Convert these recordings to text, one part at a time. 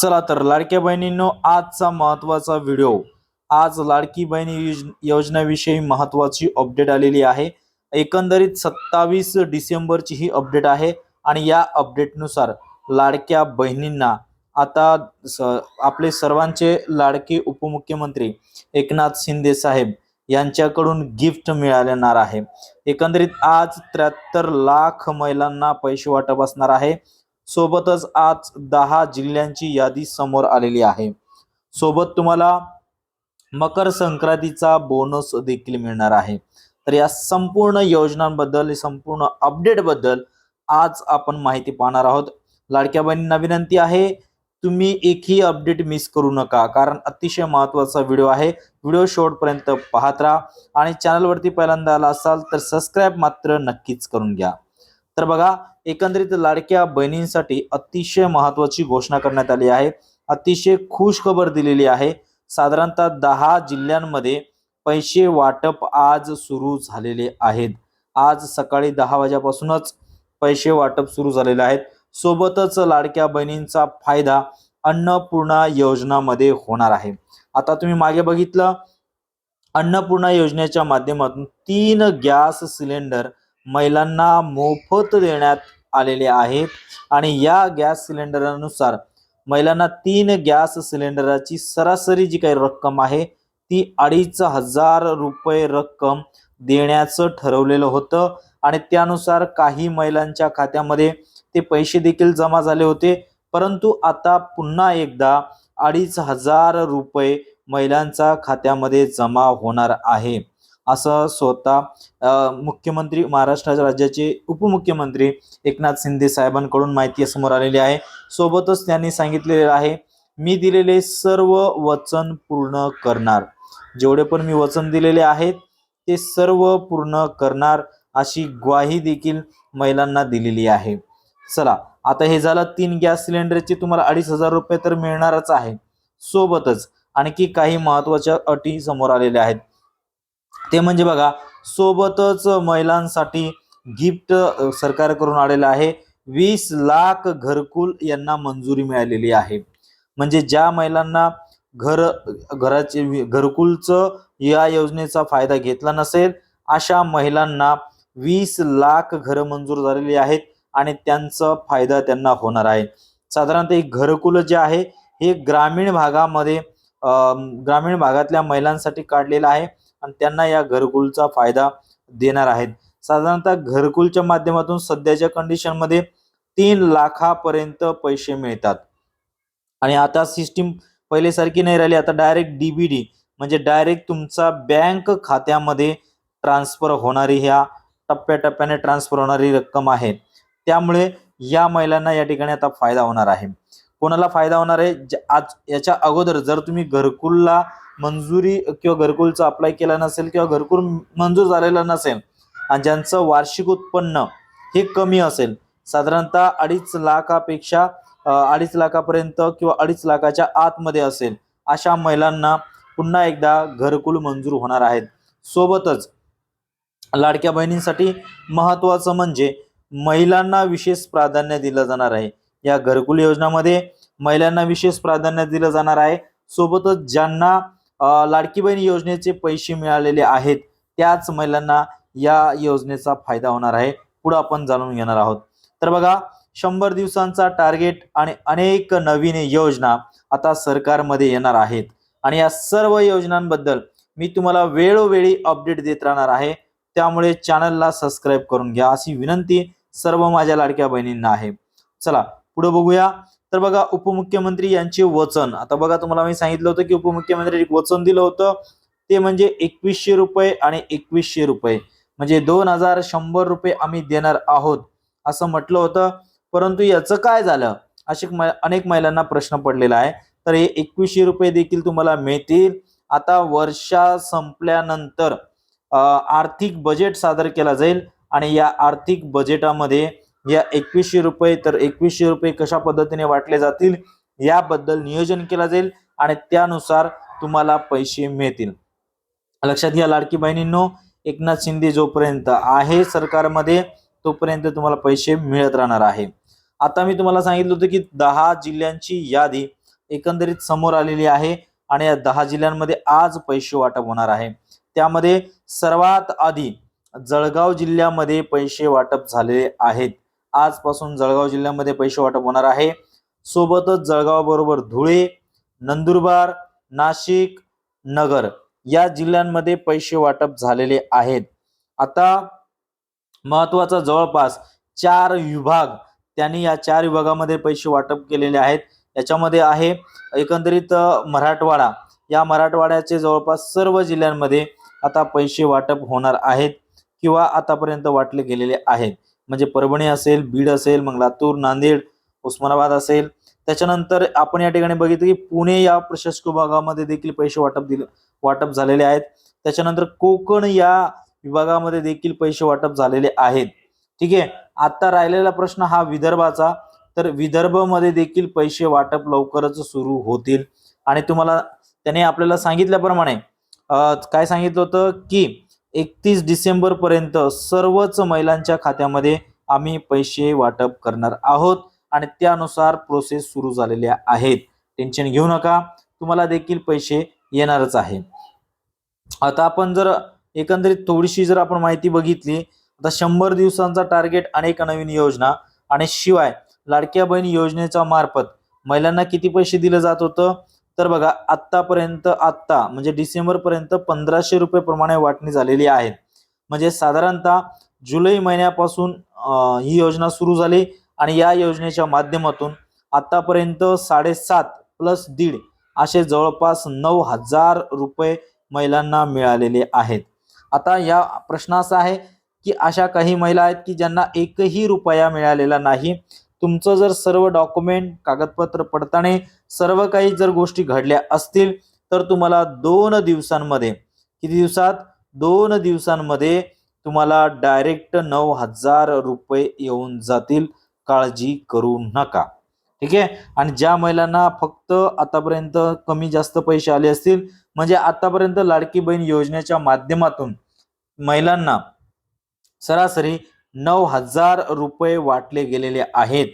चला तर लाडक्या बहिणींनो आजचा महत्त्वाचा व्हिडिओ. आज लाडकी बहिणी योजनेविषयी महत्वाची अपडेट आलेली आहे. एकंदरीत सत्तावीस डिसेंबरची ही अपडेट आहे आणि या अपडेटनुसार लाडक्या बहिणींना आता स आपले सर्वांचे लाडके उपमुख्यमंत्री एकनाथ शिंदे साहेब यांच्याकडून गिफ्ट मिळालेणार आहे. एकंदरीत आज त्र्याहत्तर लाख महिलांना पैसे वाटप असणार आहे. सोबतच आज दहा जिल्ह्यांची यादी समोर आलेली आहे. सोबत तुम्हाला मकर संक्रांतीचा बोनस देखील मिळणार आहे. तर या संपूर्ण योजनांबद्दल संपूर्ण अपडेटबद्दल आज आपण माहिती पाहणार आहोत. लाडक्या बहिणींना विनंती आहे तुम्ही एकही अपडेट मिस करू नका कारण अतिशय महत्त्वाचा व्हिडिओ आहे. व्हिडिओ शेवटपर्यंत पाहत राहा आणि चॅनलवरती पहिल्यांदा आला असाल तर सबस्क्राईब मात्र नक्कीच करून घ्या. तर बघा एकंदरीत लाडक्या बहिणींसाठी अतिशय महत्वाची घोषणा करण्यात आली आहे. अतिशय खुश खबर दिलेली आहे. साधारणतः दहा जिल्ह्यांमध्ये पैसे वाटप आज सुरू झालेले आहेत. आज सकाळी दहा वाजेपासूनच पैसे वाटप सुरू झालेले आहेत. सोबतच लाडक्या बहिणींचा फायदा अन्नपूर्णा योजनामध्ये होणार आहे. आता तुम्ही मागे बघितलं अन्नपूर्णा योजनेच्या माध्यमातून तीन गॅस सिलेंडर महिलांना मोफत देण्यात आलेले आहेत. आणि या गॅस सिलेंडरानुसार महिलांना तीन गॅस सिलेंडराची सरासरी जी काही रक्कम आहे ती अडीच हजार रुपये रक्कम देण्याचं ठरवलेलं होतं. आणि त्यानुसार काही महिलांच्या खात्यामध्ये ते पैसे देखील जमा झाले होते. परंतु आता पुन्हा एकदा अडीच हजार रुपये महिलांच्या खात्यामध्ये जमा होणार आहे. असं स्वतः मुख्यमंत्री महाराष्ट्र राज्याचे उपमुख्यमंत्री एकनाथ शिंदे साहेबांकडून माहिती समोर आलेली आहे. सोबतच त्यांनी सांगितलेलं आहे मी दिलेले सर्व वचन पूर्ण करणार. जेवढे पण मी वचन दिलेले आहेत ते सर्व पूर्ण करणार अशी ग्वाही देखील महिलांना दिलेली आहे. चला आता हे झालं तीन गॅस सिलेंडरचे तुम्हाला अडीच हजार रुपये तर मिळणारच आहे. सोबतच आणखी काही महत्त्वाच्या अटी समोर आलेल्या आहेत. ते म्हणजे बघा सोबतच महिलांसाठी गिफ्ट सरकारकडून आलेलं आहे. वीस लाख घरकुल यांना मंजुरी मिळालेली आहे. म्हणजे ज्या महिलांना घर घराचे घरकुलचं या योजनेचा फायदा घेतला नसेल अशा महिलांना वीस लाख घरं मंजूर झालेली आहेत आणि त्यांचा फायदा त्यांना होणार आहे. साधारणतः एक घरकुल जे आहे हे ग्रामीण भागामध्ये ग्रामीण भागातल्या महिलांसाठी काढलेलं आहे. आणि त्यांना या घरकुलचा फायदा देणार आहेत. साधारणतः घरकुलच्या माध्यमातून सध्याच्या कंडिशनमध्ये तीन लाखापर्यंत पैसे मिळतात. आणि आता सिस्टीम पहिलेसारखी नाही राहिली. आता डायरेक्ट डीबीडी म्हणजे डायरेक्ट तुमचा बँक खात्यामध्ये ट्रान्सफर होणारी ह्या टप्प्याटप्प्याने ट्रान्सफर होणारी रक्कम आहे. त्यामुळे या महिलांना या ठिकाणी आता फायदा होणार आहे. कोणाला फायदा होणार आहे? ज- आज याच्या अगोदर जर तुम्ही घरकुलला मंजुरी किंवा घरकुलचा अप्लाय केला नसेल किंवा घरकुल मंजूर झालेला नसेल आणि ज्यांचं वार्षिक उत्पन्न हे कमी असेल साधारणतः अडीच लाखापेक्षा अडीच लाखापर्यंत किंवा अडीच लाखाच्या आतमध्ये असेल अशा महिलांना पुन्हा एकदा घरकुल मंजूर होणार आहेत. सोबतच लाडक्या बहिणींसाठी महत्वाचं म्हणजे महिलांना विशेष प्राधान्य दिलं जाणार आहे. या घरकुल योजनामध्ये महिलांना विशेष प्राधान्य दिलं जाणार आहे. सोबतच ज्यांना लाडकी बहीण योजनेचे पैसे मिळालेले आहेत त्याच महिलांना या योजनेचा फायदा होणार आहे. पुढे आपण जाणून घेणार आहोत. तर बघा शंभर दिवसांचा टार्गेट आणि अनेक नवीन योजना आता सरकारमध्ये येणार आहेत. आणि या सर्व योजनांबद्दल मी तुम्हाला वेळोवेळी अपडेट देत राहणार आहे. त्यामुळे चॅनलला सबस्क्राईब करून घ्या अशी विनंती सर्व माझ्या लाडक्या बहिणींना आहे. चला पुढे बघूया. तर बघा उपमुख्यमंत्री यांचे वचन. आता बघा तुम्हाला मी सांगितलं होतं की उपमुख्यमंत्री एक वचन दिलं होतं. ते म्हणजे एकवीसशे रुपये आणि एकवीसशे रुपये. म्हणजे दोन हजार शंभर रुपये आम्ही देणार आहोत असं म्हटलं होतं. परंतु याचं काय झालं? असे अनेक महिलांना प्रश्न पडलेला आहे. तर हे एकवीसशे रुपये देखील तुम्हाला मिळतील. आता वर्षा संपल्यानंतर आर्थिक बजेट सादर केला जाईल आणि या आर्थिक बजेटामध्ये या एकवीसशे रुपये तर एकवीसशे रुपये कशा पद्धतीने वाटले जातील याबद्दल नियोजन केला जाईल आणि त्यानुसार तुम्हाला पैसे मिळतील. लक्षात घ्या लाडकी बहिणींनो एकनाथ शिंदे जोपर्यंत आहे सरकारमध्ये तोपर्यंत तुम्हाला पैसे मिळत राहणार आहे. आता मी तुम्हाला सांगितलं होतं की दहा जिल्ह्यांची यादी एकंदरीत समोर आलेली आहे आणि या दहा जिल्ह्यांमध्ये आज पैसे वाटप होणार आहे. त्यामध्ये सर्वात आधी जळगाव जिल्ह्यामध्ये पैसे वाटप झालेले आहेत. आजपासून जळगाव जिल्ह्यामध्ये पैसे वाटप होणार आहे. सोबतच जळगाव बरोबर धुळे नंदुरबार नाशिक नगर या जिल्ह्यांमध्ये पैसे वाटप झालेले आहेत. आता महत्त्वाचा जवळपास चार विभाग त्यांनी या चार विभागामध्ये पैसे वाटप केलेले आहेत. याच्यामध्ये आहे एकंदरीत मराठवाडा. या मराठवाड्याचे जवळपास सर्व जिल्ह्यांमध्ये आता पैसे वाटप होणार आहेत किंवा आतापर्यंत वाटले गेलेले आहेत. म्हणजे परभणी असेल बीड असेल मग लातूर नांदेड उस्मानाबाद असेल. त्याच्यानंतर आपण या ठिकाणी बघितलं की पुणे या प्रशासकीय विभागामध्ये देखील पैसे वाटप दिले वाटप झालेले आहेत. त्याच्यानंतर कोकण या विभागामध्ये देखील पैसे वाटप झालेले आहेत. ठीक आहे? आता राहिलेला प्रश्न हा विदर्भाचा. तर विदर्भमध्ये देखील पैसे वाटप लवकरच सुरू होतील. आणि तुम्हाला त्याने आपल्याला सांगितल्याप्रमाणे काय सांगितलं होतं की एकतीस डिसेंबरपर्यंत सर्वच महिलांच्या खात्यामध्ये आम्ही पैसे वाटप करणार आहोत आणि त्यानुसार प्रोसेस सुरू झालेल्या आहेत. टेन्शन घेऊ नका. तुम्हाला देखील पैसे येणारच आहे. आता आपण जर एकंदरीत थोडीशी जर आपण माहिती बघितली आता शंभर दिवसांचा टार्गेट अनेक नवीन योजना आणि शिवाय लाडक्या बहीण योजनेच्या मार्फत महिलांना किती पैसे दिलं जात होतं? तर बघा आत्तापर्यंत आत्ता म्हणजे डिसेंबरपर्यंत पंधराशे रुपये प्रमाणे वाटणी झालेली आहे. म्हणजे साधारणतः जुलै महिन्यापासून ही योजना सुरू झाली आणि या योजनेच्या माध्यमातून आतापर्यंत साडेसात प्लस दीड असे जवळपास नऊ हजार रुपये महिलांना मिळालेले आहेत. आता या प्रश्न असा आहे की अशा काही महिला आहेत की ज्यांना एकही रुपया मिळालेला नाही तुमचं जर सर्व डॉक्युमेंट कागदपत्र पडताना सर्व काही जर गोष्टी घडल्या असतील तर तुम्हाला दोन दिवसांमध्ये किती दिवसात? दोन दिवसांमध्ये तुम्हाला डायरेक्ट नऊ हजार रुपये येऊन जातील. काळजी करू नका. ठीक आहे? आणि ज्या महिलांना फक्त आतापर्यंत कमी जास्त पैसे आले असतील म्हणजे आतापर्यंत लाडकी बहीण योजनेच्या माध्यमातून महिलांना सरासरी नऊ हजार रुपये वाटले गेलेले आहेत.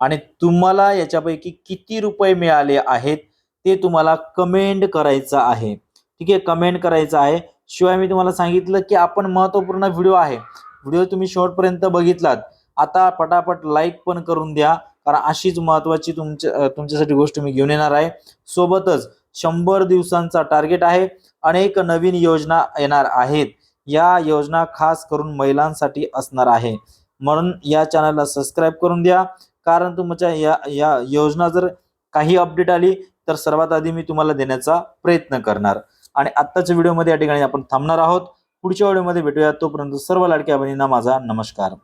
आणि तुम्हाला याच्यापैकी किती रुपये मिळाले आहेत ते तुम्हाला कमेंट करायचं आहे. ठीक आहे कमेंट करायचं आहे. शिवाय मी तुम्हाला सांगितलं की आपण महत्त्वपूर्ण व्हिडिओ आहे. व्हिडिओ तुम्ही शेवटपर्यंत बघितलात. आता पटापट लाईक पण करून द्या. कारण अशीच महत्त्वाची तुमच्या तुमच्यासाठी गोष्ट मी घेऊन येणार आहे. सोबतच शंभर दिवसांचा टार्गेट आहे. अनेक नवीन योजना येणार आहेत. या योजना खास करून महिलांसाठी असणार आहे. म्हणून या चॅनलला सबस्क्राईब करून द्या. कारण तुमच्या या या योजना जर काही अपडेट आली तर सर्वात आधी मी तुम्हाला देण्याचा प्रयत्न करणार. आणि आत्ताच्या व्हिडिओमध्ये या ठिकाणी आपण थांबणार आहोत. पुढच्या व्हिडिओमध्ये भेटूया. तोपर्यंत सर्व लाडक्या बहिणींना माझा नमस्कार.